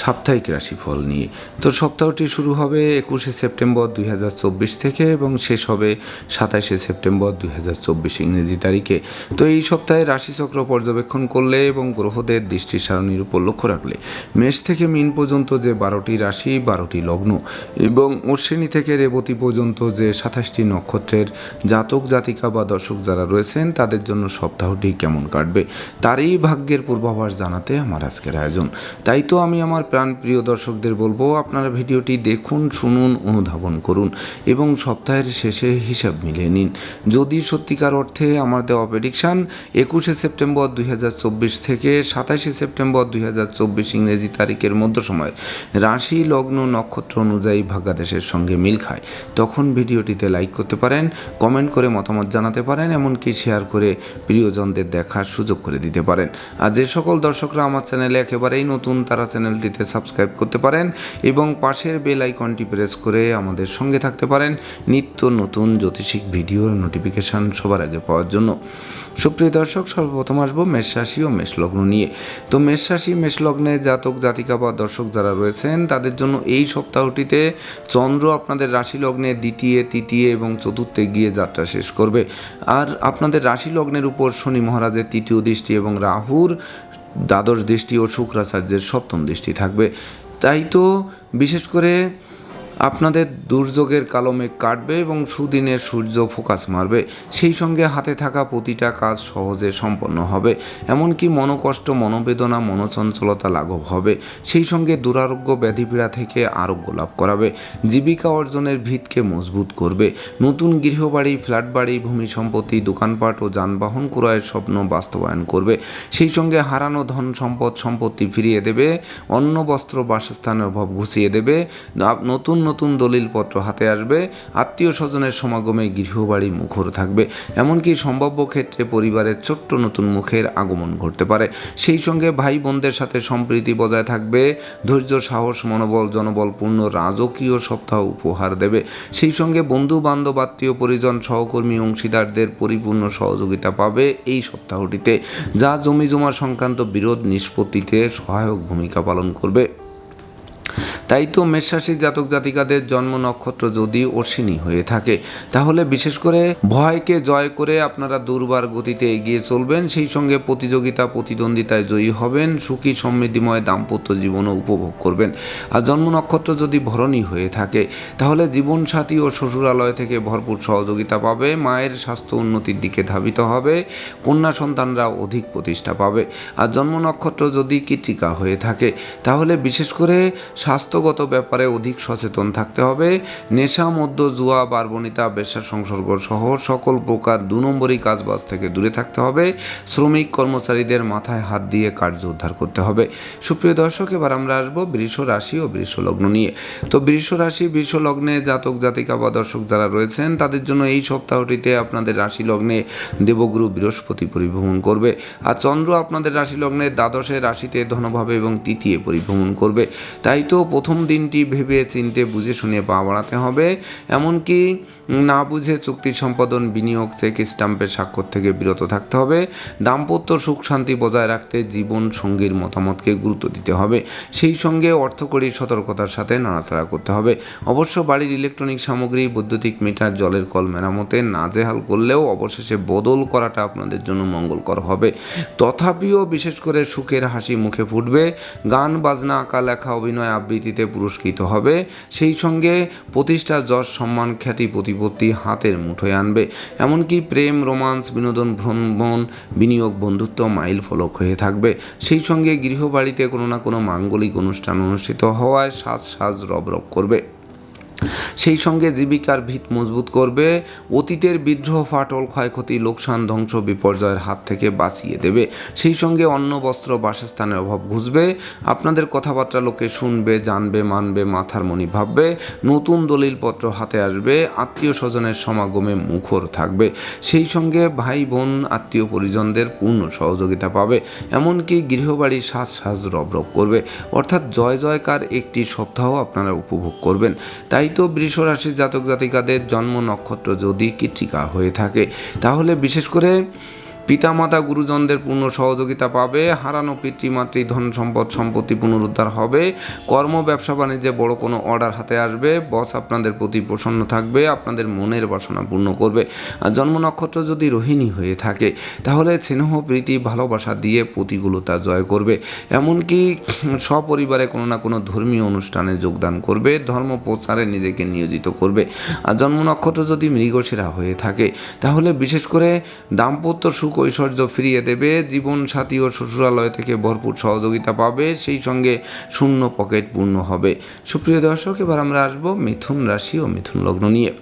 সাপ্তাহিক রাশিফল নিয়ে। তো সপ্তাহটি শুরু হবে একুশে সেপ্টেম্বর দুই হাজার চব্বিশ থেকে এবং শেষ হবে সাতাশে সেপ্টেম্বর দুই হাজার চব্বিশ ইংরেজি তারিখে। তো এই সপ্তাহে রাশিচক্র পর্যবেক্ষণ করলে এবং গ্রহদের দৃষ্টি সারণীর উপর লক্ষ্য রাখলে মেষ থেকে মিন পর্যন্ত যে বারোটি রাশি, বারোটি লগ্ন এবং অশ্বিনী থেকে রেবতী পর্যন্ত যে সাতাশটি নক্ষত্রের জাতক, জাতিকা বা দর্শক যারা রয়েছেন, তাদের জন্য সপ্তাহটি কেমন কাটবে, তারই ভাগ্যের পূর্বাভাস জানাতে আমার আজকের আয়োজন। তাই তো আমি আমার প্রাণ প্রিয় দর্শকদের বলব, আপনারা ভিডিওটি দেখুন, শুনুন, অনুধাবন করুন এবং সপ্তাহের শেষে হিসাব মিলিয়ে নিন। যদি সত্যিকার অর্থে আমার দেওয়া প্রেডিকশান একুশে সেপ্টেম্বর দু হাজার চব্বিশ থেকে সাতাশে সেপ্টেম্বর দু হাজার চব্বিশ ইংরেজি তারিখের মধ্য সময়ের রাশি, লগ্ন, নক্ষত্র অনুযায়ী ভাগ্যাদেশের সঙ্গে মিল খায়, তখন ভিডিওটিতে লাইক করতে পারেন কমেন্ট করে মতামত জানাতে পারেন, এমনকি শেয়ার করে প্রিয়জনদের দেখার সুযোগ করে দিতে পারেন। আর যে সকল দর্শকরা আমার চ্যানেলে একেবারেই নতুন, তারা চ্যানেলটিতে সাবস্ক্রাইব করতে পারেন এবং পাশের বেল আইকনটি প্রেস করে আমাদের সঙ্গে থাকতে পারেন নিত্য নতুন জ্যোতিষিক ভিডিওর নোটিফিকেশান সবার আগে পাওয়ার জন্য। সুপ্রিয় দর্শক, সর্বপ্রথম আসব মেষ রাশি ও মেষলগ্ন নিয়ে। তো মেষ রাশি, মেষ জাতক, জাতিকা বা দর্শক যারা রয়েছেন, তাদের জন্য এই সপ্তাহটিতে চন্দ্র আপনাদের রাশি লগ্নে দ্বিতীয়, তৃতীয় এবং চতুর্থে গিয়ে যাত্রা শেষ করবে। আর আপনাদের রাশি লগ্নের উপর শনি মহারাজের তৃতীয় দৃষ্টি এবং রাহুর দ্বাদশ দৃষ্টি ও শুক্রাচার্যের সপ্তম দৃষ্টি থাকবে। তাই তো বিশেষ করে আপনাদের দুর্যোগের কালো মেঘ কাটবে এবং সুদিনের সূর্য ফোকাস মারবে। সেই সঙ্গে হাতে থাকা প্রতিটা কাজ সহজে সম্পন্ন হবে। এমনকি মনোকষ্ট, মনোবেদনা, মনোচঞ্চলতা লাঘব হবে। সেই সঙ্গে দুরারোগ্য ব্যাধিপীড়া থেকে আরোগ্য লাভ করাবে। জীবিকা অর্জনের ভিতকে মজবুত করবে। নতুন গৃহবাড়ি ফ্ল্যাট বাড়ি ভূমি সম্পত্তি, দোকানপাট ও যানবাহন ক্রয়ের স্বপ্ন বাস্তবায়ন করবে। সেই সঙ্গে হারানো ধন সম্পদ, সম্পত্তি ফিরিয়ে দেবে। অন্ন, বস্ত্র, বাসস্থানের অভাব ঘুষিয়ে দেবে। নতুন নতুন দলিলপত্র হাতে আসবে। আত্মীয় স্বজনের সমাগমে গৃহবাড়ি মুখর থাকবে। এমনকি সম্ভাব্য ক্ষেত্রে পরিবারের ছোট্ট নতুন মুখের আগমন ঘটতে পারে। সেই সঙ্গে ভাই বোনদের সাথে সম্প্রীতি বজায় থাকবে। ধৈর্য, সাহস, মনোবল, জনবলপূর্ণ রাজকীয় সপ্তাহ উপহার দেবে। সেই সঙ্গে বন্ধু বান্ধব আত্মীয়, পরিজন, সহকর্মী, অংশীদারদের পরিপূর্ণ সহযোগিতা পাবে এই সপ্তাহটিতে, যা জমি জমা সংক্রান্ত বিরোধ নিষ্পত্তিতে সহায়ক ভূমিকা পালন করবে। তাই তো মেষরাশি জাতক জাতিকাদের জন্ম নক্ষত্র যদি অশ্বিনী হয়ে থাকে, তাহলে বিশেষ করে ভয়কে জয় করে আপনারা দুর্বার গতিতে এগিয়ে চলবেন। সেই সঙ্গে প্রতিযোগিতা, প্রতিদ্বন্দ্বিতায় জয়ী হবেন, সুখী, সমৃদ্ধিময়, দাম্পত্য জীবনও উপভোগ করবেন। আর জন্ম নক্ষত্র যদি ভরণী হয়ে থাকে, তাহলে জীবনসাথী ও শ্বশুরালয় থেকে ভরপুর সহযোগিতা পাবে, মায়ের স্বাস্থ্য উন্নতির দিকে ধাবিত হবে, কন্যা সন্তানরা অধিক প্রতিষ্ঠা পাবে। আর জন্ম নক্ষত্র যদি কৃতিকা হয়ে থাকে, তাহলে বিশেষ করে স্বাস্থ্যগত ব্যাপারে অধিক সচেতন থাকতে হবে। নেশা মধ্য জুয়া, বারবনিতা বেশ্যা সংসর্গ সহ সকল প্রকার দু নম্বরই কাজবাজ থেকে দূরে থাকতে হবে। শ্রমিক কর্মচারীদের মাথায় হাত দিয়ে কার্য উদ্ধার করতে হবে। সুপ্রিয় দর্শক, এবার আমরা আসব বৃষ রাশি ও বৃষ লগ্ন নিয়ে। তো বৃষ রাশি, বৃষ লগ্নে জাতক, জাতিকা বা দর্শক যারা রয়েছেন, তাদের জন্য এই সপ্তাহটিতে আপনাদের রাশি লগ্নে দেবগুরু বৃহস্পতি পরিভ্রমণ করবে। আর চন্দ্র আপনাদের রাশি লগ্নে দ্বাদশে রাশিতে ধনভাবে এবং তৃতীয় পরিভ্রমণ করবে। তাই তো প্রথম দিনটি ভেবে চিনতে বুঝে শুনে পা বাড়াতে হবে। এমনকি না বুঝে চুক্তি সম্পাদন, বিনিয়োগ, চেক স্টাম্পের স্বাক্ষর থেকে বিরত থাকতে হবে। দাম্পত্য সুখ শান্তি বজায় রাখতে জীবন সঙ্গীর মতামতকে গুরুত্ব দিতে হবে। সেই সঙ্গে অর্থকরী সতর্কতার সাথে নাড়াচাড়া করতে হবে। অবশ্য বাড়ির ইলেকট্রনিক সামগ্রী, বৈদ্যুতিক মিটার, জলের কল মেরামতে নাজেহাল করলেও অবশেষে বদল করাটা আপনাদের জন্য মঙ্গলকর হবে। তথাপিও বিশেষ করে সুখের হাসি মুখে ফুটবে। গান, বাজনা, আঁকা, লেখা, অভিনয়, আবৃত্তিতে পুরস্কৃত হবে। সেই সঙ্গে প্রতিষ্ঠা যশ সম্মান খ্যাতি প্রতিপত্তি হাতের মুঠোয় আনবে। এমনকি প্রেম, রোমান্স, বিনোদন, ভ্রমণ, বিনিয়োগ, বন্ধুত্ব মাইল ফলক হয়ে থাকবে। সেই সঙ্গে গৃহবাড়িতে কোনো না কোনো মাঙ্গলিক অনুষ্ঠান অনুষ্ঠিত হওয়ায় সাজ সাজ রব রব করবে। সেই সঙ্গে জীবিকার ভিত মজবুত করবে, অতীতের বিদ্রোহ ফাটল ক্ষয়ক্ষতি লোকসান ধ্বংস বিপর্যয়ের হাত থেকে বাঁচিয়ে দেবে। সেই সঙ্গে অন্ন, বস্ত্র, বাসস্থানের অভাব ঘুষবে। আপনাদের কথাবার্তা লোকে শুনবে, জানবে, মানবে, মাথার মনি ভাববে। নতুন দলিলপত্র হাতে আসবে, আত্মীয় স্বজনের সমাগমে মুখর থাকবে। সেই সঙ্গে ভাই, বোন, আত্মীয় পরিজনদের পূর্ণ সহযোগিতা পাবে। এমনকি গৃহবাড়ি সাজ সাজ রব রব করবে। অর্থাৎ জয় জয়কার একটি সপ্তাহ আপনারা উপভোগ করবেন। তাই তো বৃষরাশির জাতক জাতিকাদের জন্ম নক্ষত্র যদি কৃত্রিকা হয়ে থাকে তাহলে বিশেষ করে পিতামাতা গুরুজনদের পূর্ণ সহযোগিতা পাবে, হারানো পিতৃমাতৃ ধন সম্পদ সম্পত্তি পুনরুদ্ধার হবে, কর্ম, ব্যবসা, বাণিজ্যে বড় কোনো অর্ডার হাতে আসবে, বস আপনাদের প্রতি প্রসন্ন থাকবে, আপনাদের মনের বাসনা পূর্ণ করবে। আর জন্ম নক্ষত্র যদি রোহিণী হয়ে থাকে, তাহলে স্নেহ, প্রীতি, ভালোবাসা দিয়ে প্রতিকূলতা জয় করবে। এমনকি সপরিবারে কোনো না কোনো ধর্মীয় অনুষ্ঠানে যোগদান করবে, ধর্ম প্রচারে নিজেকে নিয়োজিত করবে। আর জন্ম নক্ষত্র যদি মৃগশিরা হয়ে থাকে, তাহলে বিশেষ করে দাম্পত্য সুখ ঐশ্বর্য ফিরিয়ে দেবে, জীবন সাথী ও শ্বশুরালয় থেকে ভরপুর সহযোগিতা পাবে, সেই সঙ্গে শূন্য পকেট পূর্ণ হবে। সুপ্রিয় দর্শক, এবার আমরা আসব মিথুন রাশি ও মিথুন লগ্ন নিয়ে।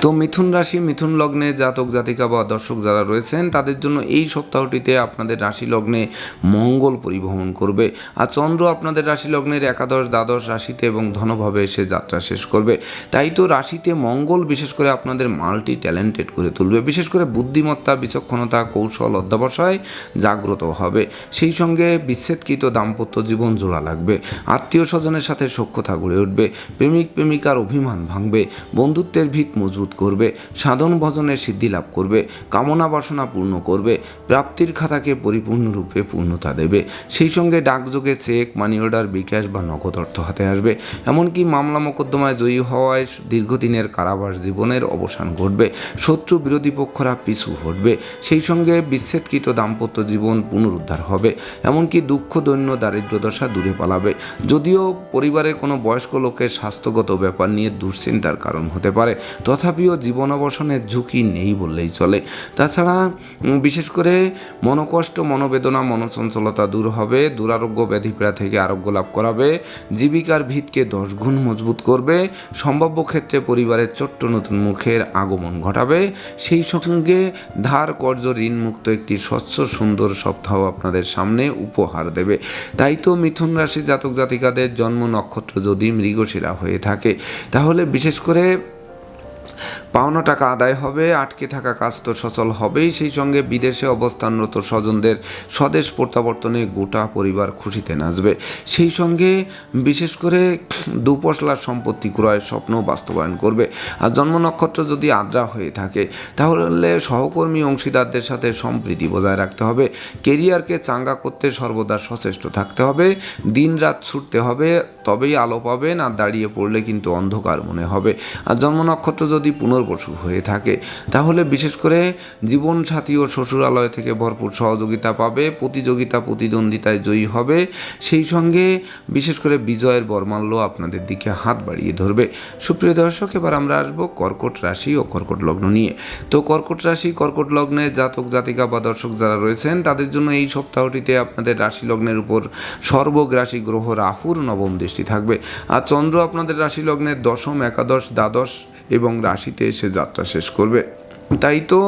তো মিথুন রাশি, মিথুন লগ্নে জাতক, জাতিকা বা দর্শক যারা রয়েছেন, তাদের জন্য এই সপ্তাহটিতে আপনাদের রাশি লগ্নে মঙ্গল পরিবহন করবে। আর চন্দ্র আপনাদের রাশি লগ্নের একাদশ, দ্বাদশ রাশিতে এবং ধনভাবে এসে যাত্রা শেষ করবে। তাই তো রাশিতে মঙ্গল বিশেষ করে আপনাদের মাল্টি ট্যালেন্টেড করে তুলবে। বিশেষ করে বুদ্ধিমত্তা, বিচক্ষণতা, কৌশল, অধ্যাবসায় জাগ্রত হবে। সেই সঙ্গে বিচ্ছেদকৃত দাম্পত্য জীবন জোড়া লাগবে। আত্মীয় স্বজনের সাথে সখ্যতা গড়ে উঠবে। প্রেমিক প্রেমিকার অভিমান ভাঙবে। বন্ধুত্বের ভিত মজবুত করবে, সাধন ভজনের সিদ্ধি লাভ করবে, কামনা বাসনা পূর্ণ করবে, প্রাপ্তির খাতাকে পরিপূর্ণরূপে পূর্ণতা দেবে। সেই সঙ্গে ডাকযোগে চেক মানি অর্ডার বিকাশ বা নগদ অর্থ হাতে আসবে। এমনকি মামলা মোকদ্দমায় জয়ী হওয়ায় দীর্ঘদিনের কারাবাস জীবনের অবসান ঘটবে। শত্রু বিরোধী পক্ষরা পিছু হটবে। সেই সঙ্গে বিচ্ছেদকৃত দাম্পত্য জীবন পুনরুদ্ধার হবে। এমনকি দুঃখ, দৈন্য দারিদ্র দশা দূরে পালাবে। যদিও পরিবারের কোনো বয়স্ক লোকের স্বাস্থ্যগত ব্যাপার নিয়ে দুশ্চিন্তার কারণ হতে পারে। তথাপিও জীবন অবসানের ঝুঁকি নেই বললেই চলে। তাছাড়া বিশেষ করে মনোকষ্ট, মনোবেদনা, মনোচঞ্চলতা দূর হবে, দুরারোগ্য ব্যাধিপীড়া থেকে আরোগ্য লাভ করাবে, জীবিকার ভিতকে দশ গুণ মজবুত করবে, সম্ভাব্য ক্ষেত্রে পরিবারের ছোট্ট নতুন মুখের আগমন ঘটাবে। সেই সঙ্গে ধার কর্য ঋণমুক্ত একটি স্বচ্ছ, সুন্দর সপ্তাহ আপনাদের সামনে উপহার দেবে। তাই তো মিথুন রাশি জাতক জাতিকাদের জন্ম নক্ষত্র যদি মৃগশিরা হয়ে থাকে, তাহলে বিশেষ করে পাওনা টাকা আদায় হবে, আটকে থাকা কাজ তো সচল হবেই, সেই সঙ্গে বিদেশে অবস্থানরত স্বজনদের স্বদেশ প্রত্যাবর্তনে গোটা পরিবার খুশিতে নাচবে। সেই সঙ্গে বিশেষ করে দুপশলার সম্পত্তি ক্রয়ের স্বপ্ন বাস্তবায়ন করবে। আর জন্ম নক্ষত্র যদি আদ্রা হয়ে থাকে, তাহলে সহকর্মী অংশীদারদের সাথে সম্প্রীতি বজায় রাখতে হবে, কেরিয়ারকে চাঙ্গা করতে সর্বদা সচেষ্ট থাকতে হবে দিন রাত ছুটতে হবে, তবেই আলো পাবেন, আর দাঁড়িয়ে পড়লে কিন্তু অন্ধকার মনে হবে। আর জন্ম নক্ষত্র যদি পুনর্বসু হয়ে থাকে, তাহলে বিশেষ করে জীবন সাথী ও শ্বশুরালয় থেকে ভরপুর সহযোগিতা পাবে, প্রতিযোগিতা প্রতিদ্বন্দ্বিতায় জয়ী হবে। সেই সঙ্গে বিশেষ করে বিজয়ের বর্মাল্য আপনাদের দিকে হাত বাড়িয়ে ধরবে। সুপ্রিয় দর্শক, এবার আমরা আসব কর্কট রাশি ও কর্কট লগ্ন নিয়ে। তো কর্কট রাশি, কর্কট লগ্নে জাতক, জাতিকা বা দর্শক যারা রয়েছেন, তাদের জন্য এই সপ্তাহটিতে আপনাদের রাশি লগ্নের উপর সর্বগ্রাসী গ্রহ রাহুর নবম দৃষ্টি থাকবে। আর চন্দ্র আপনাদের রাশি লগ্নের দশম, একাদশ, দ্বাদশ এবং রাশিতে এসে যাত্রা শেষ করবে। তাই তো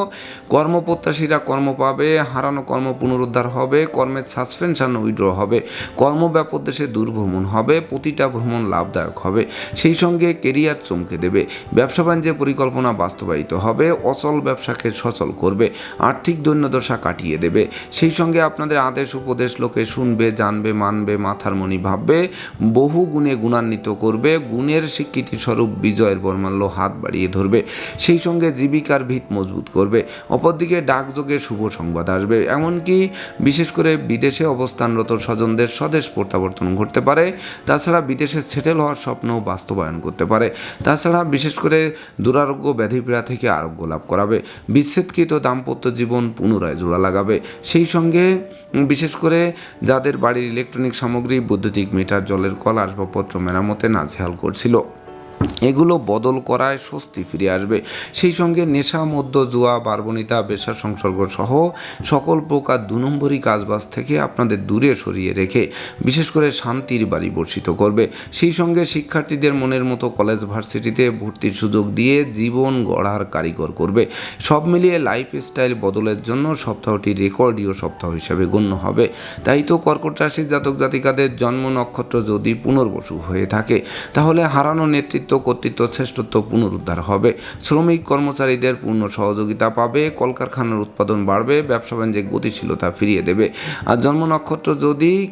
কর্মপ্রত্যাশীরা কর্ম পাবে, হারানো কর্ম পুনরুদ্ধার হবে, কর্মের সাসপেনশন উইড্র হবে কর্মব্যাপক দেশে দূরভ্রমণ হবে, প্রতিটা ভ্রমণ লাভদায়ক হবে, সেই সঙ্গে কেরিয়ার চমকে দেবে, ব্যবসা বাণিজ্যের পরিকল্পনা বাস্তবায়িত হবে, অচল ব্যবসাকে সচল করবে, আর্থিক দৈন্যদশা কাটিয়ে দেবে, সেই সঙ্গে আপনাদের আদেশ উপদেশ লোকে শুনবে, জানবে, মানবে, মাথার মনি ভাববে, বহু গুণে গুণান্বিত করবে, গুণের স্বীকৃতি স্বরূপ বিজয়ের বর্মাল্য হাত বাড়িয়ে ধরবে, সেই সঙ্গে জীবিকার ভিত মজবুত করবে। অপরদিকে ডাকযোগে শুভ সংবাদ আসবে। এমনকি বিশেষ করে বিদেশে অবস্থানরত স্বজনদের স্বদেশ প্রত্যাবর্তন ঘটতে পারে। তাছাড়া বিদেশে সেটেল হওয়ার স্বপ্নও বাস্তবায়ন করতে পারে। তাছাড়া বিশেষ করে দুরারোগ্য ব্যাধিপীড়া থেকে আরোগ্য লাভ করাবে। বিচ্ছেদকৃত দাম্পত্য জীবন পুনরায় জোড়া লাগাবে। সেই সঙ্গে বিশেষ করে যাদের বাড়ির ইলেকট্রনিক সামগ্রী, বৈদ্যুতিক মিটার, জলের কল, আসবাবপত্র, মেরামতে নাজেহাল করছিল। এগুলো বদল করায় স্বস্তি ফিরে আসবে। সেই সঙ্গে নেশা মধ্য জুয়া বার্বণিতা বেশা, সংসর্গ সহ সকল প্রকার দু নম্বরই কাজবাজ থেকে আপনাদের দূরে সরিয়ে রেখে বিশেষ করে শান্তির বাড়ি বর্ষিত করবে। সেই সঙ্গে শিক্ষার্থীদের মনের মতো কলেজ ভার্সিটিতে ভর্তির সুযোগ দিয়ে জীবন গড়ার কারিগর করবে। সব মিলিয়ে লাইফ স্টাইল বদলের জন্য সপ্তাহটি রেকর্ডীয় সপ্তাহ হিসেবে গণ্য হবে। তাই তো কর্কট রাশির জাতক জাতিকাদের জন্ম নক্ষত্র যদি পুনর্বসু হয়ে থাকে, তাহলে হারানো নেতৃত্ব কর্তৃত্ব শ্রেষ্ঠত্ব পুনরুদ্ধার হবে। শ্রমিক কর্মচারীদের পূর্ণ সহযোগিতা পাবে, কলকারখানার উৎপাদন বাড়বে, ব্যবসা বাণিজ্যে গতিশীলতা ফিরিয়ে দেবে। আর জন্ম নক্ষত্র যদি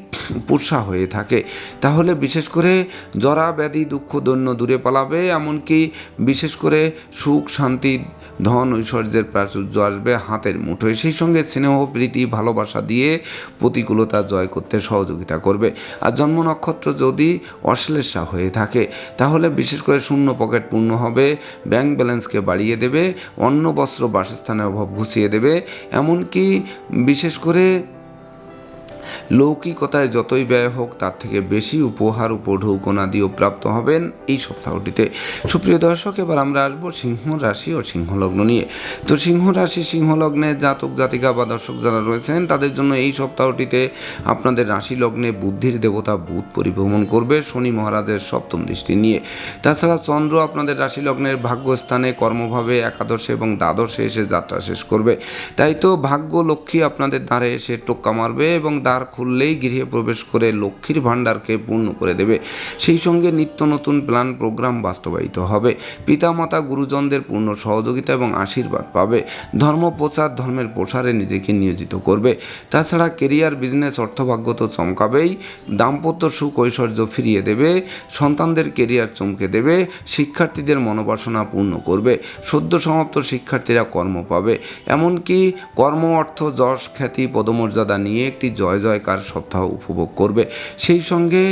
পুষা হয়ে থাকে, তাহলে বিশেষ করে জরা, ব্যাধি, দুঃখ, দৈন্য দূরে পালাবে, এমনকি বিশেষ করে সুখ, শান্তি, ধন, ঐশ্বর্যের প্রাচুর্য আসবে হাতের মুঠোয়। সেই সঙ্গে স্নেহ, প্রীতি, ভালোবাসা দিয়ে প্রতিকূলতা জয় করতে সহযোগিতা করবে। আর জন্ম নক্ষত্র যদি অশ্লেষা হয়ে থাকে, তাহলে বিশেষ করে শূন্য পকেট পূর্ণ হবে ব্যাংক ব্যালেন্সকে বাড়িয়ে দেবে, অন্ন, বস্ত্র, বাসস্থানের অভাব ঘুষিয়ে দেবে, এমনকি বিশেষ করে লৌকিকতায় যতই ব্যয় হোক, তার থেকে বেশি উপহার উপঢৌকনা দিয়েও প্রাপ্ত হবেন এই সপ্তাহটিতে। সুপ্রিয় দর্শক, এবার আমরা আসব সিংহ রাশি ও সিংহ লগ্ন নিয়ে। তো সিংহ রাশি সিংহ লগ্নে জাতক, জাতিকা বা দর্শক যারা রয়েছেন, তাদের জন্য এই সপ্তাহটিতে আপনাদের রাশি লগ্নে বুদ্ধির দেবতা বুধ পরিভ্রমণ করবে শনি মহারাজের সপ্তম দৃষ্টি নিয়ে। তাছাড়া চন্দ্র আপনাদের রাশি লগ্নের ভাগ্যস্থানে কর্মভাবে, একাদশে এবং দ্বাদশে এসে যাত্রা শেষ করবে। তাই তো ভাগ্য লক্ষ্মী আপনাদের দ্বারে এসে টোক্কা মারবে এবং দ্বার খুললেই গৃহে প্রবেশ করে লক্ষ্মীর ভাণ্ডারকে পূর্ণ করে দেবে। সেই সঙ্গে নিত্য নতুন প্ল্যান প্রোগ্রাম বাস্তবায়িত হবে। পিতামাতা, গুরুজনদের পূর্ণ সহযোগিতা এবং আশীর্বাদ পাবে। ধর্ম, প্রচার, ধর্মের প্রসারে নিজেকে নিয়োজিত করবে। তাছাড়া কেরিয়ার, বিজনেস, অর্থভাগ্য তো চমকাবেই। দাম্পত্য সুখ ঐশ্বর্য ফিরিয়ে দেবে। সন্তানদের কেরিয়ার চমকে দেবে। শিক্ষার্থীদের মনোবাসনা পূর্ণ করবে। সদ্য সমাপ্ত শিক্ষার্থীরা কর্ম পাবে। এমনকি কর্ম, অর্থ, যশ, খ্যাতি, পদমর্যাদা নিয়ে একটি জয় জয়কার সপ্তাহ উপভোগ করবে। সেই সঙ্গে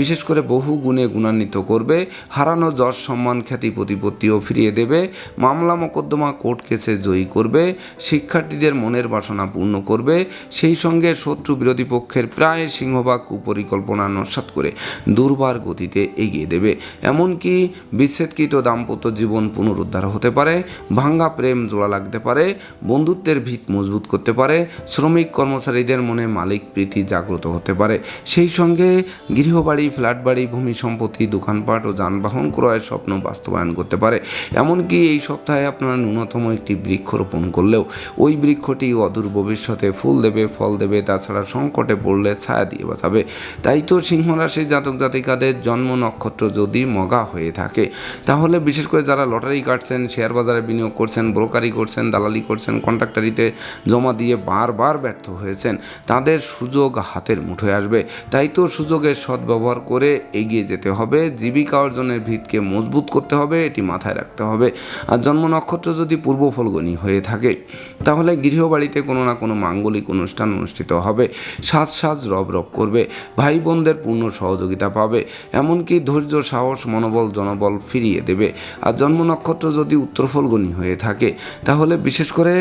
বিশেষ করে বহু গুণে গুণান্বিত করবে। হারানো যশ, সম্মান, খ্যাতি, প্রতিপত্তিও ফিরিয়ে দেবে। মামলা মোকদ্দমা কোর্ট কেসে জয়ী করবে। শিক্ষার্থীদের মনের বাসনা পূর্ণ করবে। সেই সঙ্গে শত্রু বিরোধী পক্ষের প্রায় সিংহভাগ কুপরিকল্পনা নস্বাত করে দুর্বার গতিতে এগিয়ে দেবে। এমনকি বিচ্ছেদকৃত দাম্পত্য জীবন পুনরুদ্ধার হতে পারে, ভাঙ্গা প্রেম জোড়া লাগতে পারে, বন্ধুত্বের ভিত মজবুত করতে পারে, শ্রমিক কর্মচারীদের মনে মালিক প্রীতি জাগ্রত হতে পারে। সেই সঙ্গে গৃহবাড়ি ফ্ল্যাট বাড়ি ভূমি সম্পত্তি, দোকানপাট ও যানবাহন ক্রয়ের স্বপ্ন বাস্তবায়ন করতে পারে। এমনকি এই সপ্তাহে আপনারা ন্যূনতম একটি বৃক্ষরোপণ করলেও ওই বৃক্ষটি অদূর ভবিষ্যতে ফুল দেবে, ফল দেবে, তাছাড়া সংকটে পড়লে ছায়া দিয়ে বাঁচাবে। তাই তো সিংহ রাশির জাতক জাতিকাদের জন্ম নক্ষত্র যদি মগা হয়ে থাকে, তাহলে বিশেষ করে যারা লটারি কাটছেন, শেয়ার বাজারে বিনিয়োগ করছেন, ব্রোকারি করছেন, দালালি করছেন কন্ট্রাক্টারিতে জমা দিয়ে বারবার ব্যর্থ হয়েছেন, তাদের সুযোগ হাতের মুঠোয় আসবে। তাই তো সুযোগের সদ্ব্যবহার করে এগিয়ে যেতে হবে। জীবিকা অর্জনের ভিতকে মজবুত করতে হবে, এটি মাথায় রাখতে হবে। আর জন্ম নক্ষত্র যদি পূর্ব ফলগণী হয়ে থাকে, তাহলে গৃহবাড়িতে কোনো না কোনো মাঙ্গলিক অনুষ্ঠান অনুষ্ঠিত হবে। সাজ সাজ রব রব করবে ভাই বোনদের পূর্ণ সহযোগিতা পাবে। এমনকি ধৈর্য, সাহস, মনোবল, জনবল ফিরিয়ে দেবে। আর জন্ম নক্ষত্র যদি উত্তর ফলগণী হয়ে থাকে, তাহলে বিশেষ করে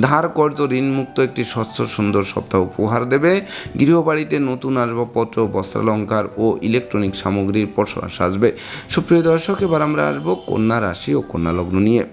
ধার কর্য ঋণমুক্ত একটি স্বচ্ছ সুন্দর সপ্তাহ উপহার দেবে। গৃহবাড়িতে নতুন আসবাবপত্র, বস্ত্রালঙ্কার ও ইলেকট্রনিক সামগ্রীর পসরা সাজবে। সুপ্রিয় দর্শক, এবার আমরা আসব কন্যা রাশি ও কন্যা লগ্ন নিয়ে।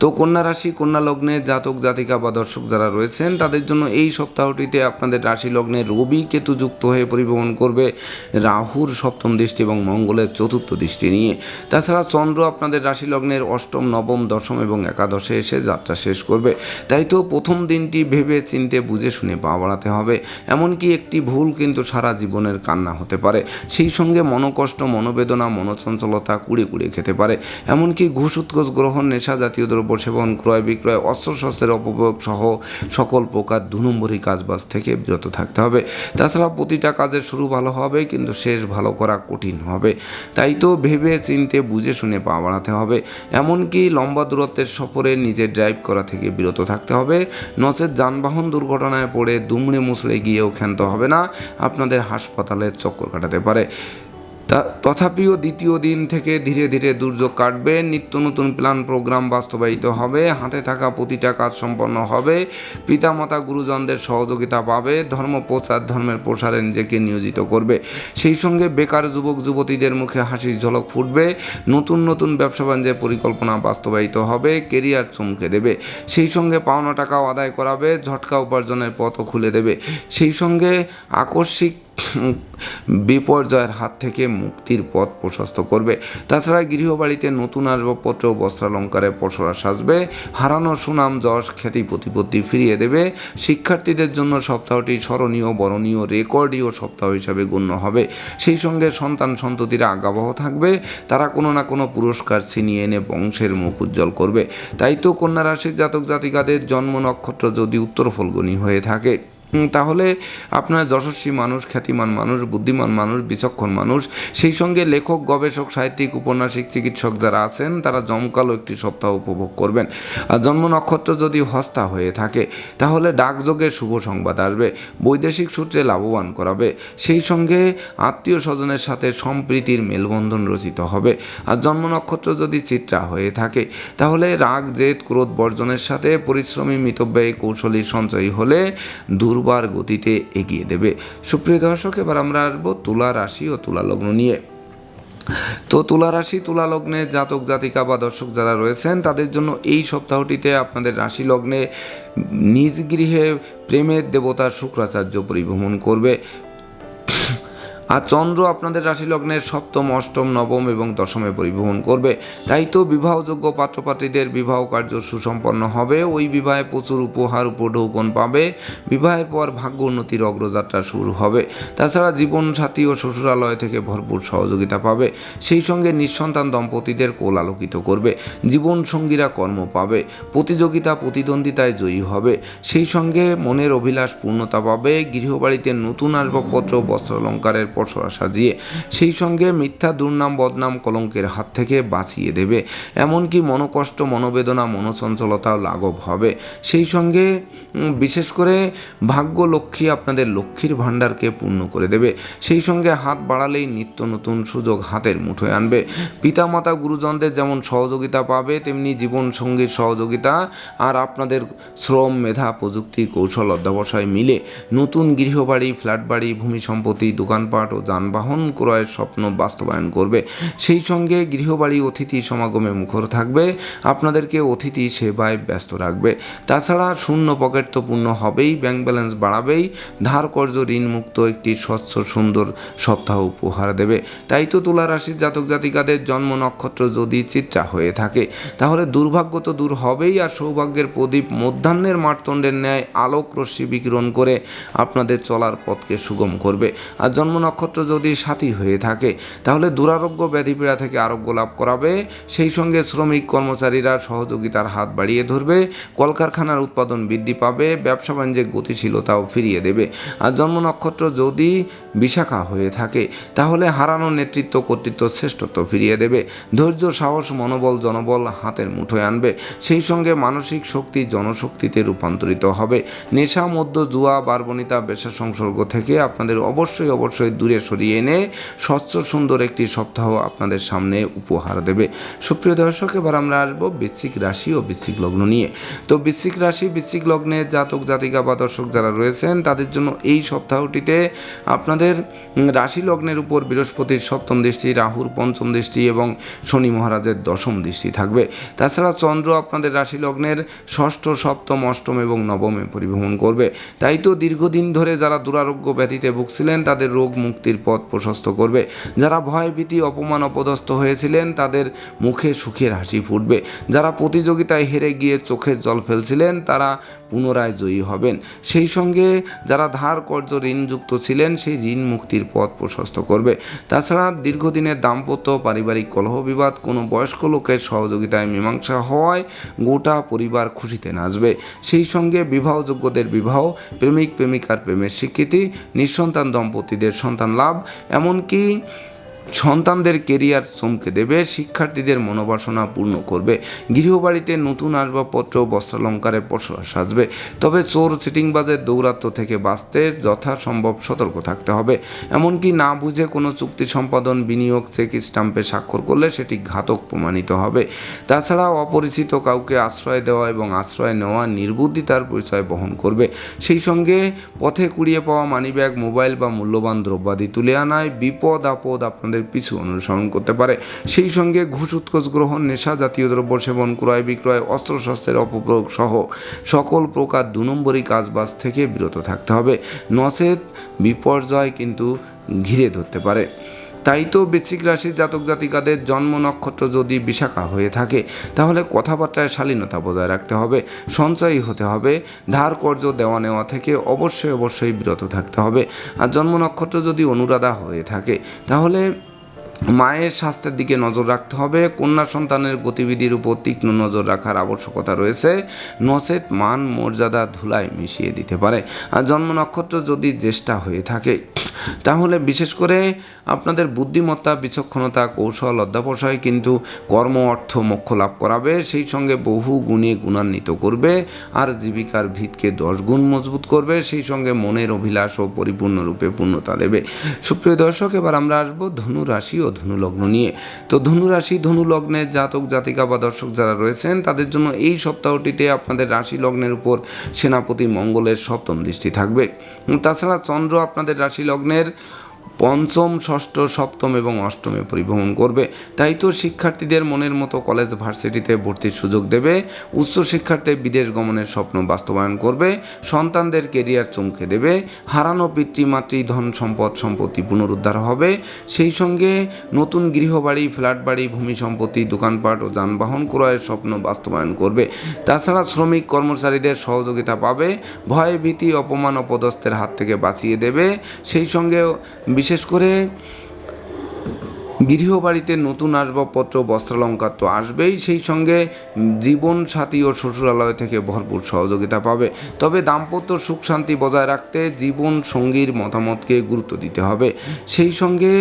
তো কন্যা রাশি, কন্যা লগ্নে জাতক, জাতিকা বা দর্শক যারা রয়েছেন, তাদের জন্য এই সপ্তাহটিতে আপনাদের রাশি লগ্নে রবি কেতু যুক্ত হয়ে পরিবহন করবে। রাহুর সপ্তম দৃষ্টি এবং মঙ্গলের চতুর্থ দৃষ্টি নিয়ে। তাছাড়া চন্দ্র আপনাদের রাশি লগ্নের অষ্টম, নবম, দশম এবং একাদশে এসে যাত্রা শেষ করবে। তাই তো প্রথম দিনটি ভেবে চিনতে বুঝে শুনে পা বাড়াতে হবে। এমনকি একটি ভুল কিন্তু সারা জীবনের কান্না হতে পারে। সেই সঙ্গে মনোকষ্ট, মনোবেদনা, মনোচঞ্চলতা কুড়ে কুড়ে খেতে পারে। এমনকি ঘুষ উৎকোষ গ্রহণ, নেশা জাতীয় দ্রব্য সেবন, ক্রয় বিক্রয়, অস্ত্রশস্ত্রের অপপ্রয়োগ সহ সকল প্রকার দু নম্বরী কাজবাজ থেকে বিরত থাকতে হবে। তাছাড়া প্রতিটা কাজের শুরু ভালো হবে, কিন্তু শেষ ভালো করা কঠিন হবে। তাই তো ভেবে চিনতে বুঝে শুনে পা বাড়াতে হবে। এমনকি লম্বা দূরত্বের সফরে নিজে ড্রাইভ করা থেকে বিরত থাকতে হবে। নচেত যানবাহন দুর্ঘটনায় পড়ে দুমড়ে মুচড়ে গিয়েও ক্ষান্ত হবে না। আপনাদের হাসপাতালে চক্কর কাটাতে পারে। তা তথাপিও দ্বিতীয় দিন থেকে ধীরে ধীরে দুর্যোগ কাটবে, নিত্য নতুন প্ল্যান প্রোগ্রাম বাস্তবায়িত হবে, হাতে থাকা প্রতিটা কাজ সম্পন্ন হবে, পিতামাতা, গুরুজনদের সহযোগিতা পাবে, ধর্ম প্রচার, ধর্মের প্রসারে নিজেকে নিয়োজিত করবে। সেই সঙ্গে বেকার যুবক, যুবতীদের মুখে হাসির ঝলক ফুটবে, নতুন নতুন ব্যবসা বাণিজ্যের পরিকল্পনা বাস্তবায়িত হবে কেরিয়ার চমকে দেবে। সেই সঙ্গে পাওনা টাকাও আদায় করাবে, ঝটকা উপার্জনের পথও খুলে দেবে। সেই সঙ্গে আকস্মিক বিপর্যয়ের হাত থেকে মুক্তির পথ প্রশস্ত করবে। তাছাড়া গৃহবাড়িতে নতুন আসবাবপত্র বস্ত্রালঙ্কারে পসরা সাজবে। হারানো সুনাম, যশ, খ্যাতি, প্রতিপত্তি ফিরিয়ে দেবে। শিক্ষার্থীদের জন্য সপ্তাহটি স্মরণীয়, বরণীয় রেকর্ডীয় সপ্তাহ হিসাবে গণ্য হবে। সেই সঙ্গে সন্তান সন্ততিরা আজ্ঞাবহ থাকবে। তারা কোনো না কোনো পুরস্কার ছিনিয়ে এনে বংশের মুখ উজ্জ্বল করবে। তাই তো কন্যা রাশির জাতক জাতিকাদের জন্ম নক্ষত্র যদি উত্তর ফলগুনি হয়ে থাকে। তাহলে আপনার যশস্বী মানুষ, খ্যাতিমান মানুষ, বুদ্ধিমান মানুষ, বিচক্ষণ মানুষ, সেই সঙ্গে লেখক, গবেষক, সাহিত্যিক, উপন্যাসিক, চিকিৎসক যারা আছেন, তারা জমকালো একটি সপ্তাহ উপভোগ করবেন। আর জন্ম নক্ষত্র যদি হস্তা হয়ে থাকে, তাহলে ডাকযোগে শুভ সংবাদ আসবে, বৈদেশিক সূত্রে লাভবান করাবে। সেই সঙ্গে আত্মীয় স্বজনের সাথে সম্প্রীতির মেলবন্ধন রচিত হবে। আর জন্ম নক্ষত্র যদি চিত্রা হয়ে থাকে, তাহলে রাগ, জেদ, ক্রোধ বর্জনের সাথে পরিশ্রমী, মিতব্যয়ী, কৌশলী সঞ্চয়ী হলে দুর্বার গতিতে এগিয়ে দেবে। সুপ্রিয় দর্শক, এবার আমরা আসব তুলা রাশি ও তুলা লগ্ন নিয়ে। তো তুলা রাশি, তুলা লগ্নে জাতক, জাতিকা বা দর্শক যারা রয়েছেন, তাদের জন্য এই সপ্তাহটিতে আপনাদের রাশি লগ্নে নিজ গৃহে প্রেমের দেবতা শুক্রাচার্য পরিভ্রমণ করবে। আর চন্দ্র আপনাদের রাশি লগ্নের সপ্তম, অষ্টম, নবম এবং দশমে পরিভ্রমণ করবে। তাই তো বিবাহযোগ্য পাত্রপাত্রীদের বিবাহ কার্য সুসম্পন্ন হবে। ওই বিবাহে প্রচুর উপহার, উপঢৌকন পাবে। বিবাহের পর ভাগ্য উন্নতির অগ্রযাত্রা শুরু হবে। তাছাড়া জীবনসাথী ও শ্বশুরালয় থেকে ভরপুর সহযোগিতা পাবে। সেই সঙ্গে নিঃসন্তান দম্পতিদের কোল আলোকিত করবে। জীবন সঙ্গীরা কর্ম পাবে। প্রতিযোগিতা, প্রতিদ্বন্দ্বিতায় জয়ী হবে। সেই সঙ্গে মনের অভিলাষ পূর্ণতা পাবে। গৃহবাড়িতে নতুন আসবাবপত্র বস্ত্র বস্ত্রালঙ্কারের পসরা সাজিয়ে সেই সঙ্গে মিথ্যা, দুর্নাম, বদনাম, কলঙ্কের হাত থেকে বাঁচিয়ে দেবে। এমনকি মনোকষ্ট, মনোবেদনা মনোচঞ্চলতাও লাঘব হবে। সেই সঙ্গে বিশেষ করে ভাগ্য লক্ষ্মী আপনাদের লক্ষ্মীর ভাণ্ডারকে পূর্ণ করে দেবে। সেই সঙ্গে হাত বাড়ালেই নিত্য নতুন সুযোগ হাতের মুঠোয় আনবে। পিতামাতা, গুরুজনদের যেমন সহযোগিতা পাবে, তেমনি জীবন সঙ্গীর সহযোগিতা আর আপনাদের শ্রম, মেধা, প্রযুক্তি, কৌশল, অধ্যাবসায় মিলে নতুন গৃহবাড়ি ফ্ল্যাট বাড়ি ভূমি সম্পত্তি, দোকানপাট ও যানবাহন ক্রয়ের স্বপ্ন বাস্তবায়ন করবে। সেই সঙ্গে গৃহবাড়ি অতিথি সমাগমে মুখর থাকবে। আপনাদেরকে অতিথি সেবায় ব্যস্ত রাখবে। তাছাড়া শূন্য পকেট তো পূর্ণ হবেই, ব্যাংক ব্যালেন্স বাড়াবেই। ধার কর্য ঋণমুক্ত একটি স্বচ্ছ সুন্দর সপ্তাহ উপহার দেবে। তাই তো তুলা রাশির জাতক জাতিকাদের জন্ম নক্ষত্র যদি চিত্রা হয়ে থাকে, তাহলে দুর্ভাগ্য তো দূর হবেই আর সৌভাগ্যের প্রদীপ মধ্যাহ্নের মারতণ্ডের ন্যায় আলোক রশ্মি বিকিরণ করে আপনাদের চলার পথকে সুগম করবে। আর জন্ম নক্ষত্র যদি সাথী হয়ে থাকে, তাহলে দুরারোগ্য ব্যাধিপীড়া থেকে আরোগ্য লাভ করাবে। সেই সঙ্গে শ্রমিক কর্মচারীরা সহযোগিতার হাত বাড়িয়ে ধরবে, কলকারখানার উৎপাদন বৃদ্ধি পাবে, ব্যবসা বাণিজ্যের গতিশীলতাও ফিরিয়ে দেবে। আর জন্ম নক্ষত্র যদি বিশাখা হয়ে থাকে, তাহলে হারানো নেতৃত্ব কর্তৃত্ব শ্রেষ্ঠত্ব ফিরিয়ে দেবে। ধৈর্য, সাহস, মনোবল, জনবল হাতের মুঠোয় আনবে। সেই সঙ্গে মানসিক শক্তি জনশক্তিতে রূপান্তরিত হবে। নেশা মধ্য জুয়া, বারবনিতা, বেশা সংসর্গ থেকে আপনাদের অবশ্যই অবশ্যই দূরে সরিয়ে এনে স্বচ্ছ সুন্দর একটি সপ্তাহ আপনাদের সামনে উপহার দেবে। সুপ্রিয় দর্শক, এবার আমরা আসব বৃশ্চিক রাশি ও বৃশ্চিক লগ্ন নিয়ে। তো বৃশ্চিক রাশি, বৃশ্চিক লগ্নে জাতক, জাতিকা বা দর্শক যারা রয়েছেন, তাদের জন্য এই সপ্তাহটিতে আপনাদের রাশি লগ্নের উপর বৃহস্পতির সপ্তম দৃষ্টি, রাহুর পঞ্চম দৃষ্টি এবং শনি মহারাজের দশম দৃষ্টি থাকবে। তাছাড়া চন্দ্র আপনাদের রাশি লগ্নের ষষ্ঠ, সপ্তম, অষ্টম এবং নবমে পরিভ্রমণ করবে। তাই তো দীর্ঘদিন ধরে যারা দুরারোগ্য ব্যাধিতে ভুগছিলেন, তাদের রোগ মুক্তির পথ প্রশস্ত করবে। যারা ভয়, ভীতি, অপমান, অপদস্থ হয়েছিলেন, তাদের মুখে সুখের হাসি ফুটবে। যারা প্রতিযোগিতায় হেরে গিয়ে চোখের জল ফেলছিলেন, তারা পুনরায় জয়ী হবেন। সেই সঙ্গে যারা ধার কর্য ঋণযুক্ত ছিলেন, সেই ঋণ মুক্তির পথ প্রশস্ত করবে। তাছাড়া দীর্ঘদিনের দাম্পত্য, পারিবারিক কলহ বিবাদ, কোনো বয়স্ক লোকের সহযোগিতায় মীমাংসা হওয়ায় গোটা পরিবার খুশিতে নাচবে। সেই সঙ্গে বিবাহযোগ্যদের বিবাহ, প্রেমিক, প্রেমিকার প্রেমের স্বীকৃতি, নিঃসন্তান দম্পতিদের সন্তান লাভ এমনকি সন্তানদের কেরিয়ার চমকে দেবে, শিক্ষার্থীদের মনোবাসনা পূর্ণ করবে, গৃহবাড়িতে নতুন আসবাবপত্র বস্ত্রালঙ্কারে পসরা সাজবে। তবে চোর সিটিংবাজের দৌরাত্ম থেকে বাঁচতে যথাসম্ভব সতর্ক থাকতে হবে। এমনকি না বুঝে কোনো চুক্তি সম্পাদন, বিনিয়োগ, চেক স্টাম্পে স্বাক্ষর করলে সেটি ঘাতক প্রমাণিত হবে। তাছাড়া অপরিচিত কাউকে আশ্রয় দেওয়া এবং আশ্রয় নেওয়া নির্বুদ্ধিতার পরিচয় বহন করবে। সেই সঙ্গে পথে কুড়িয়ে পাওয়া মানিব্যাগ, মোবাইল বা মূল্যবান দ্রব্যাদি তুলে আনায় বিপদ আপদ আপনাদের আপনাদের পিছু অনুসরণ করতে পারে। সেই সঙ্গে ঘুষ উৎকোচ গ্রহণ নেশা জাতীয় দ্রব্য সেবন, ক্রয় বিক্রয়, অস্ত্রশস্ত্রের অপপ্রয়োগ সহ সকল প্রকার দু নম্বরই কাজবাজ থেকে বিরত থাকতে হবে। নচেত বিপর্যয় কিন্তু ঘিরে ধরতে পারে। তাই তো বৃশ্চিক রাশির জাতক জাতিকাদের জন্ম নক্ষত্র যদি বিশাখা হয়ে থাকে, তাহলে কথাবার্তায় শালীনতা বজায় রাখতে হবে, সঞ্চয়ী হতে হবে, ধার কর্য দেওয়া নেওয়া থেকে অবশ্যই অবশ্যই বিরত থাকতে হবে। আর জন্ম নক্ষত্র যদি অনুরাধা হয়ে থাকে, তাহলে মায়ের স্বাস্থ্যের দিকে নজর রাখতে হবে, কন্যা সন্তানের গতিবিধির উপর তীক্ষ্ণ নজর রাখার আবশ্যকতা রয়েছে নচেত মান মর্যাদা ধুলায় মিশিয়ে দিতে পারে। আর জন্ম নক্ষত্র যদি জ্যেষ্ঠা হয়ে থাকে, তাহলে বিশেষ করে আপনাদের বুদ্ধিমত্তা, বিচক্ষণতা, কৌশল অধ্যাবসায় কিন্তু কর্ম, অর্থ, মোক্ষ লাভ করাবে, সেই সঙ্গে বহু গুণে গুণান্বিত করবে, আর জীবিকার ভিতকে দশ গুণ মজবুত করবে, সেই সঙ্গে মনের অভিলাষ ও পরিপূর্ণরূপে পূর্ণতা দেবে। সুপ্রিয় দর্শক, এবার আমরা আসব ধনু রাশি ও ধনু লগ্ন নিয়ে। তো ধনুরাশি ধনুলগ্নের ধনু জাতক, জাতিকা বা দর্শক যারা রয়েছেন, তাদের জন্য এই সপ্তাহটিতে আপনাদের রাশি লগ্নের উপর সেনাপতি মঙ্গলের সপ্তম দৃষ্টি থাকবে। তাছাড়া চন্দ্র আপনাদের রাশি লগ্নের পঞ্চম, ষষ্ঠ, সপ্তম এবং অষ্টমে পরিভ্রমণ করবে। তাই তো শিক্ষার্থীদের মনের মতো কলেজ ভার্সিটিতে ভর্তির সুযোগ দেবে। উচ্চ শিক্ষার্থে বিদেশ গমনের স্বপ্ন বাস্তবায়ন করবে। সন্তানদের কেরিয়ার চমকে দেবে। হারানো পিতৃমাতৃ ধন সম্পদ সম্পত্তি পুনরুদ্ধার হবে। সেই সঙ্গে নতুন গৃহবাড়ি ফ্ল্যাট বাড়ি ভূমি সম্পত্তি, দোকানপাট ও যানবাহন ক্রয়ের স্বপ্ন বাস্তবায়ন করবে। তাছাড়া শ্রমিক কর্মচারীদের সহযোগিতা পাবে। ভয়, ভীতি, অপমান, অপদস্থের হাত থেকে বাঁচিয়ে দেবে। সেই সঙ্গে বিশেষ করে গৃহবাড়িতে নতুন আসবাবপত্র, বস্ত্রালঙ্কার তো আসবেই, সেই সঙ্গে জীবন সাথী ও শ্বশুরালয় থেকে ভরপুর সহযোগিতা পাবে। তবে দাম্পত্য সুখ শান্তি বজায় রাখতে জীবন সঙ্গীর মতামতকে গুরুত্ব দিতে হবে। সেই সঙ্গে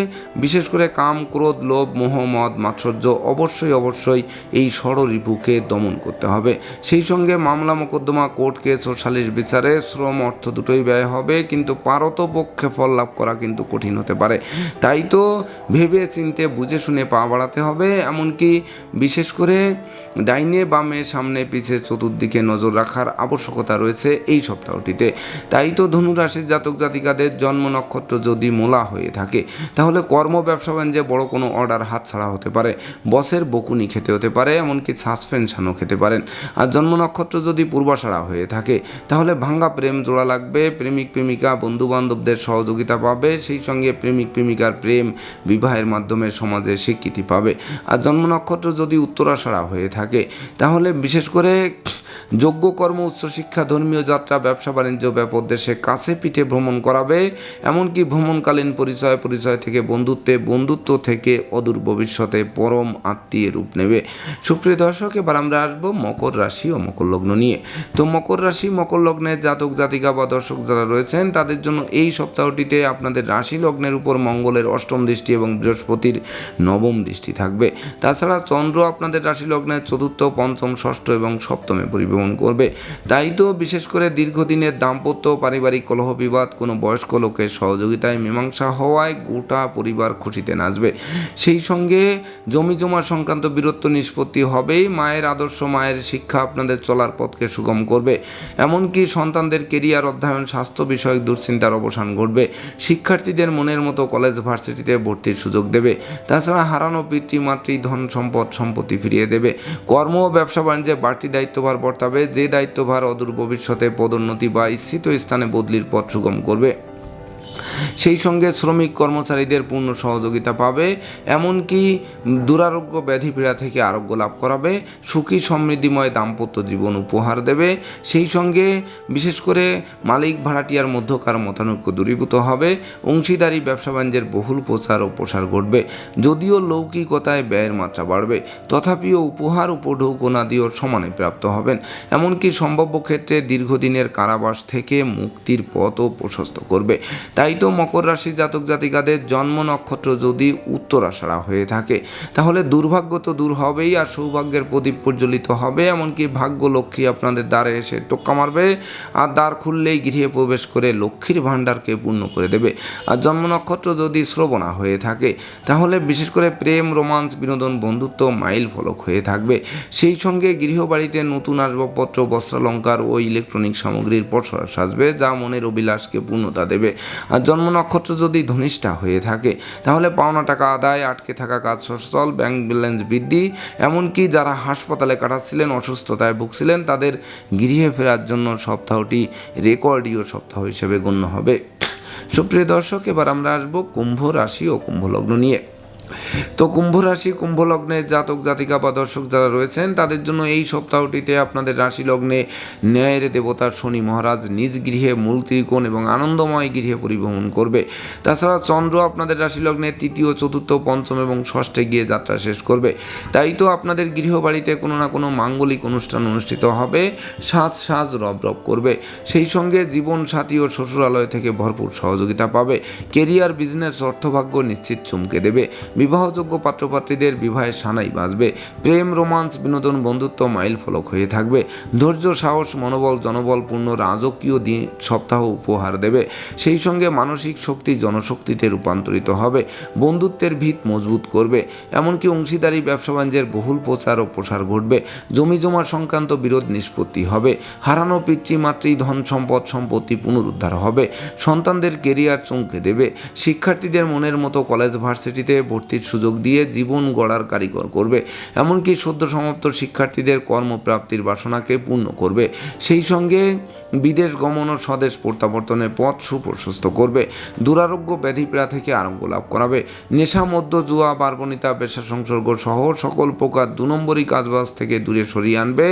বিশেষ করে কাম, ক্রোধ, লোভ, মোহ, মদ, মাৎসর্য অবশ্যই অবশ্যই এই ষড়রিপুকে দমন করতে হবে। সেই সঙ্গে মামলা, মোকদ্দমা, কোর্ট কেস ও সালিশ বিচারে শ্রম অর্থ দুটোই ব্যয় হবে, কিন্তু পারতপক্ষে ফল লাভ করা কিন্তু কঠিন হতে পারে। তাই তো ভেবে চিনতে বুঝে শুনে পা বাড়াতে হবে। এমনকি বিশেষ করে ডাইনে বামে, সামনে, পিছে, চতুর্দিকে নজর রাখার আবশ্যকতা রয়েছে এই সপ্তাহটিতে। তাই তো ধনুরাশির জাতক জাতিকাদের জন্ম নক্ষত্র যদি মোলা হয়ে থাকে, তাহলে কর্ম ব্যবসা বাণিজ্যে বড় কোনো অর্ডার হাতছাড়া হতে পারে। বসের বকুনি খেতে হতে পারে, এমনকি সাসপেনশনও খেতে পারেন। আর জন্ম নক্ষত্র যদি পূর্বাশাড়া হয়ে থাকে, তাহলে ভাঙ্গা প্রেম জোড়া লাগবে, প্রেমিক প্রেমিকা বন্ধু বান্ধবদের সহযোগিতা পাবে, সেই সঙ্গে প্রেমিক প্রেমিকার প্রেম বিবাহের মাধ্যমে সমাজে স্বীকৃতি পাবে। আর জন্ম নক্ষত্র যদি উত্তরাশাড়া হয়ে থাকে তাহলে বিশেষ করে, যোগ্য কর্ম উচ্চশিক্ষা ধর্মীয় যাত্রা, ব্যবসা, বাণিজ্য, ব্যাপক দেশে কাছে পিঠে ভ্রমণ করাবে, এমনকি ভ্রমণকালীন পরিচয় পরিচয় থেকে বন্ধুত্বে, বন্ধুত্ব থেকে অদূর ভবিষ্যতে পরম আত্মীয় রূপ নেবে। সুপ্রিয় দর্শক, এবার আমরা আসব মকর রাশি ও মকর লগ্ন নিয়ে। তো মকর রাশি, মকর লগ্নের জাতক, জাতিকা বা দর্শক যারা রয়েছেন, তাদের জন্য এই সপ্তাহটিতে আপনাদের রাশি লগ্নের উপর মঙ্গলের অষ্টম দৃষ্টি এবং বৃহস্পতির নবম দৃষ্টি থাকবে। তাছাড়া চন্দ্র আপনাদের রাশি লগ্নের চতুর্থ, পঞ্চম, ষষ্ঠ এবং সপ্তমে পরিভ্রমণ করবে। তাই তো বিশেষ করে দীর্ঘদিনের দাম্পত্য পারিবারিক কলহ বিবাদ, কোনো বয়স্ক লোকের সহযোগিতায় মীমাংসা হওয়ায় গোটা পরিবার খুশিতে নাচবে। সেই সঙ্গে জমি জমা সংক্রান্ত বীরত্ব নিষ্পত্তি হবেই, মায়ের আদর্শ, মায়ের শিক্ষা আপনাদের চলার পথকে সুগম করবে। এমনকি সন্তানদের কেরিয়ার অধ্যয়ন, স্বাস্থ্য বিষয়ক দুশ্চিন্তার অবসান ঘটবে। শিক্ষার্থীদের মনের মতো কলেজ, ভার্সিটিতে ভর্তির সুযোগ দেবে। তাছাড়া হারানো পিতৃমাতৃ ধন সম্পদ, সম্পত্তি ফিরিয়ে দেবে। কর্ম ও ব্যবসা বাণিজ্যে বাড়তি দায়িত্বভার বর্তাবে। যে দায়িত্বভার অদূর ভবিষ্যতে পদোন্নতি বা স্থিত স্থানে বদলির পথ সুগম করবে। সেই সঙ্গে শ্রমিক কর্মচারীদের পূর্ণ সহযোগিতা পাবে, এমনকি দুরারোগ্য ব্যাধি পীড়া থেকে আরোগ্য লাভ করাবে, সুখী সমৃদ্ধিময় দাম্পত্য জীবন উপহার দেবে। সেই সঙ্গে বিশেষ করে মালিক ভাড়াটিয়ার মধ্যকার মতানৈক্য দূরীভূত হবে, অংশীদারি ব্যবসা বাণিজ্যের বহুল প্রচার ও প্রসার ঘটবে, যদিও লৌকিকতায় ব্যয়ের মাত্রা বাড়বে, তথাপিও উপহার উপঢৌকনাদিও সমানে প্রাপ্ত হবেন। এমনকি সম্ভাব্য ক্ষেত্রে দীর্ঘদিনের কারাবাস থেকে মুক্তির পথও প্রশস্ত করবে। তাই তো মকর রাশি জাতক জাতিকাদের জন্ম নক্ষত্র যদি উত্তরাষাড়া হয়ে থাকে, তাহলে দুর্ভাগ্য তো দূর হবেই আর সৌভাগ্যের প্রদীপ প্রজ্বলিত হবে। এমনকি ভাগ্য লক্ষ্মী আপনাদের দ্বারে এসে টোক্কা মারবে আর দ্বার খুললেই গৃহে প্রবেশ করে লক্ষ্মীর ভাণ্ডারকে পূর্ণ করে দেবে। আর জন্ম নক্ষত্র যদি শ্রবণা হয়ে থাকে, তাহলে বিশেষ করে প্রেম, রোমান্স, বিনোদন, বন্ধুত্ব মাইল ফলক হয়ে থাকবে। সেই সঙ্গে গৃহবাড়িতে নতুন আসবাবপত্র, বস্ত্রালঙ্কার ও ইলেকট্রনিক সামগ্রীর পসরা সাজবে, যা মনের অভিলাষকে পূর্ণতা দেবে। আর জন্ম নক্ষত্র যদি ধনিষ্ঠা হয়ে থাকে, তাহলে পাওনা টাকা আদায়, আটকে থাকা কাজ সচল ব্যাংক ব্যালেন্স বৃদ্ধি, এমনকি যারা হাসপাতালে কাটাচ্ছিলেন, অসুস্থতায় ভুগছিলেন, তাদের গৃহে ফেরার জন্য সপ্তাহটি রেকর্ডীয় সপ্তাহ হিসেবে গণ্য হবে। সুপ্রিয় দর্শক, এবার আমরা আসব কুম্ভ রাশি ও কুম্ভ লগ্ন নিয়ে। তো কুম্ভ রাশি কুম্ভ লগ্নের জাতক, জাতিকা বা দর্শক যারা রয়েছেন, তাদের জন্য এই সপ্তাহটিতে আপনাদের রাশি লগ্নে ন্যায়ের দেবতার শনি মহারাজ নিজ গৃহে মূল ত্রিকোণ এবং আনন্দময় গৃহে পরিভ্রমণ করবে। তাছাড়া চন্দ্র আপনাদের রাশি লগ্নে তৃতীয়, চতুর্থ, পঞ্চম এবং ষষ্ঠে গিয়ে যাত্রা শেষ করবে। তাই তো আপনাদের গৃহবাড়িতে কোনো না কোনো মাঙ্গলিক অনুষ্ঠান অনুষ্ঠিত হবে। সাজ সাজ রব রব করবে। সেই সঙ্গে জীবন সাথী ও শ্বশুরালয় থেকে ভরপুর সহযোগিতা পাবে। কেরিয়ার, বিজনেস, অর্থভাগ্য নিশ্চিত চমকে দেবে। বিবাহযোগ্য পাত্রপাত্রীদের বিবাহের সানাই বাজবে। প্রেম, রোমান্স, বিনোদন, বন্ধুত্ব মাইল ফলক হয়ে থাকবে। ধৈর্য, সাহস, মনোবল, জনবলপূর্ণ রাজকীয় দিন, সপ্তাহ উপহার দেবে। সেই সঙ্গে মানসিক শক্তি জনশক্তিতে রূপান্তরিত হবে। বন্ধুত্বের ভিত মজবুত করবে। এমনকি অংশীদারি, ব্যবসা বাণিজ্যের বহুল প্রচার ও প্রসার ঘটবে। জমি জমা সংক্রান্ত বিরোধ নিষ্পত্তি হবে। হারানো পিতৃমাতৃ ধন সম্পদ, সম্পত্তি পুনরুদ্ধার হবে। সন্তানদের কেরিয়ার চমকে দেবে। শিক্ষার্থীদের মনের মতো কলেজ ভার্সিটিতে ভর্তির সুযোগ দিয়ে জীবন গড়ার কারিগর করবে। এমনকি সদ্য সমাপ্ত শিক্ষার্থীদের কর্মপ্রাপ্তির বাসনাকে পূর্ণ করবে। সেই সঙ্গে বিদেশ গমন ও স্বদেশ প্রত্যাবর্তনের পথ সুপ্রশস্ত করবে। দুরারোগ্য ব্যাধিপীড়া থেকে আরোগ্য লাভ করাবে। নেশা মধ্য জুয়া বার্বণিতা পেশা সংসর্গ সহ সকল প্রকার দু নম্বরই কাজবাজ থেকে দূরে সরিয়ে আনবে,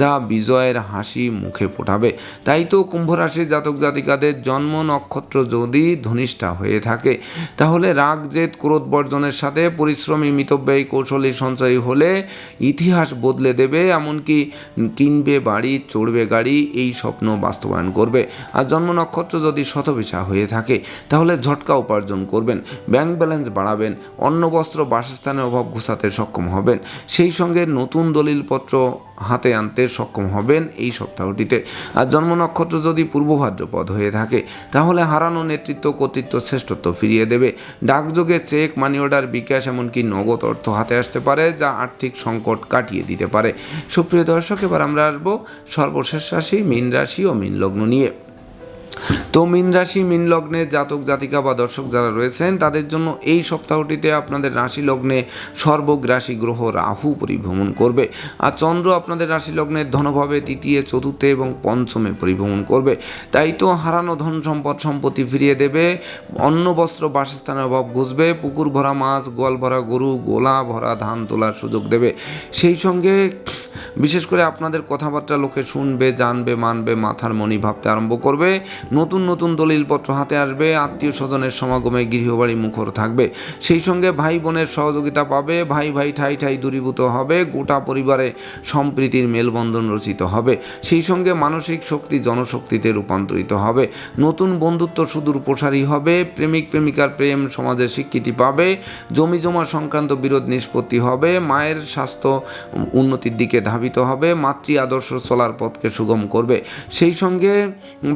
যা বিজয়ের হাসি মুখে ফোটাবে। তাই তো কুম্ভরাশি জাতক জাতিকাদের জন্ম নক্ষত্র যদি ধনিষ্ঠা হয়ে থাকে, তাহলে রাগ, জেদ, ক্রোধ বর্জনের সাথে পরিশ্রমী, মিতব্যয়ী, কৌশলী সঞ্চয়ী হলে ইতিহাস বদলে দেবে, এমনকি কিনবে বাড়ি, চড়বে গাড়ি, এই স্বপ্ন বাস্তবায়ন করবে। আর জন্ম নক্ষত্র যদি শতবিশা হয়ে থাকে, তাহলে ঝটকা উপার্জন করবেন ব্যাংক ব্যালেন্স বাড়াবেন অন্ন বস্ত্র বাসস্থানের অভাব ঘুষাতে সক্ষম হবেন। সেই সঙ্গে নতুন দলিলপত্র হাতে আনতে সক্ষম হবেন এই সপ্তাহটিতে। আর জন্ম নক্ষত্র যদি পূর্ব ভাদ্রপদ হয়ে থাকে, তাহলে হারানো নেতৃত্ব কর্তৃত্ব শ্রেষ্ঠত্ব ফিরিয়ে দেবে। ডাকযোগে চেক, মানি অর্ডার, বিকাশ, এমনকি নগদ অর্থ হাতে আসতে পারে, যা আর্থিক সংকট কাটিয়ে দিতে পারে। সুপ্রিয় দর্শক, এবার আমরা আসব সর্বশেষ রাশি, মীন রাশি ও মীন লগ্ন নিয়ে। তো মীন রাশি, মীন লগ্নে জাতক, জাতিকা বা দর্শক যারা রয়েছেন, তাদের জন্য এই সপ্তাহটিতে আপনাদের রাশি লগ্নে সর্বগ্রাসী গ্রহ রাহু পরিভ্রমণ করবে। আর চন্দ্র আপনাদের রাশি লগ্নের ধনভাবে তৃতীয়, চতুর্থে এবং পঞ্চমে পরিভ্রমণ করবে। তাই তো হারানো ধন সম্পদ, সম্পত্তি ফিরিয়ে দেবে, অন্ন, বস্ত্র, বাসস্থানের অভাব ঘুষবে, পুকুর ভরা মাছ, গোয়াল ভরা গরু, গোলা ভরা ধান তোলার সুযোগ দেবে। সেই সঙ্গে বিশেষ করে আপনাদের কথাবার্তা লোকে শুনবে, জানবে, মানবে, মাথার মনি ভাবতে আরম্ভ করবে। নতুন নতুন দলিলপত্র হাতে আসবে, আত্মীয় স্বজনের সমাগমে গৃহবাড়ি মুখর থাকবে। সেই সঙ্গে ভাই বোনের সহযোগিতা পাবে, ভাই ভাই, ঠাই ঠাই দূরীভূত হবে, গোটা পরিবারে সম্প্রীতির মেলবন্ধন রচিত হবে। সেই সঙ্গে মানসিক শক্তি জনশক্তিতে রূপান্তরিত হবে। নতুন বন্ধুত্ব সুদূর প্রসারী হবে, প্রেমিক, প্রেমিকার প্রেম সমাজে স্বীকৃতি পাবে, জমি জমা সংক্রান্ত বিরোধ নিষ্পত্তি হবে, মায়ের স্বাস্থ্য উন্নতির দিকে ধাবিত হবে, মাতৃ আদর্শ চলার পথকে সুগম করবে। সেই সঙ্গে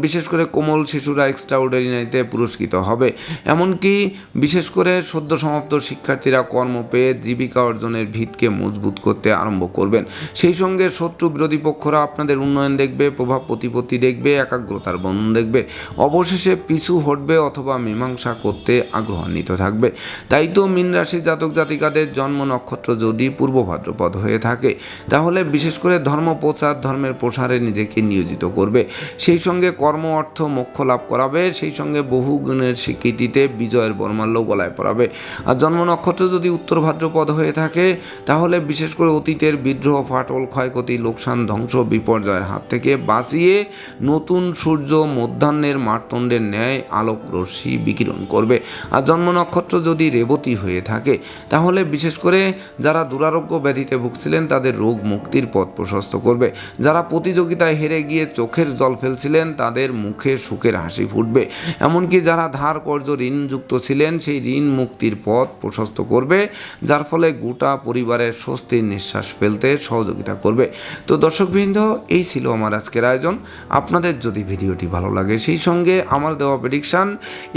বিশেষ করে কোমল শিশুরা এক্সট্রা অর্ডিনারিতে পুরস্কৃত হবে। এমনকি বিশেষ করে সদ্য সমাপ্ত শিক্ষার্থীরা কর্ম পেয়ে জীবিকা অর্জনের ভিতকে মজবুত করতে আরম্ভ করবেন। সেই সঙ্গে শত্রু বিরোধী পক্ষরা আপনাদের উন্নয়ন দেখবে, প্রভাব প্রতিপত্তি দেখবে, একাগ্রতার বন্ধন দেখবে। অবশেষে পিছু হটবে অথবা মীমাংসা করতে আগ্রহান্বিত থাকবে। তাই তো মীন রাশি জাতক জাতিকাদের জন্ম নক্ষত্র যদি পূর্ব ভাদ্রপদ হয়ে থাকে, তাহলে বিশেষ করে ধর্ম প্রচার, ধর্মের প্রসারে নিজেকে নিয়োজিত করবে। সেই সঙ্গে কর্ম, অর্থ, মোক্ষ লাভ করাবে। সেই সঙ্গে বহু গুণের স্বীকৃতিতে বিজয়ের বর্মাল্য গলায় পড়াবে। আর জন্ম নক্ষত্র যদি উত্তর ভাদ্রপদ হয়ে থাকে, তাহলে বিশেষ করে অতীতের বিদ্রোহ, ফাটল, ক্ষয়ক্ষতি, লোকসান, ধ্বংস, বিপর্যয়ের হাত থেকে বাঁচিয়ে নতুন সূর্য মধ্যাহ্নের মারতণ্ডের ন্যায় আলোক রশ্মি বিকিরণ করবে। আর জন্ম নক্ষত্র যদি রেবতী হয়ে থাকে, তাহলে বিশেষ করে যারা দুরারোগ্য ব্যাধিতে ভুগছিলেন, তাদের রোগ মুক্তির পথ প্রশস্ত করবে। যারা প্রতিযোগিতায় হেরে গিয়ে চোখের জল ফেলছিলেন, তাদের মুখে সুখের হাসি ফুটবে। এমনকি যারা ধার কর্য ঋণযুক্ত ছিলেন, সেই ঋণ মুক্তির পথ প্রশস্ত করবে, যার ফলে গোটা পরিবারের স্বস্তির নিঃশ্বাস ফেলতে সহযোগিতা করবে। তো দর্শকবৃন্দ, এই ছিল আমার আজকের আয়োজন। আপনাদের যদি ভিডিওটি ভালো লাগে, সেই সঙ্গে আমার দেওয়া প্রেডিকশান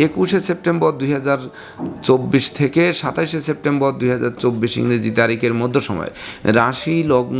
একুশে সেপ্টেম্বর দুই হাজার চব্বিশ থেকে সাতাশে সেপ্টেম্বর দুই হাজার চব্বিশ ইংরেজি তারিখের মধ্য সময়। রাশি, লগ্ন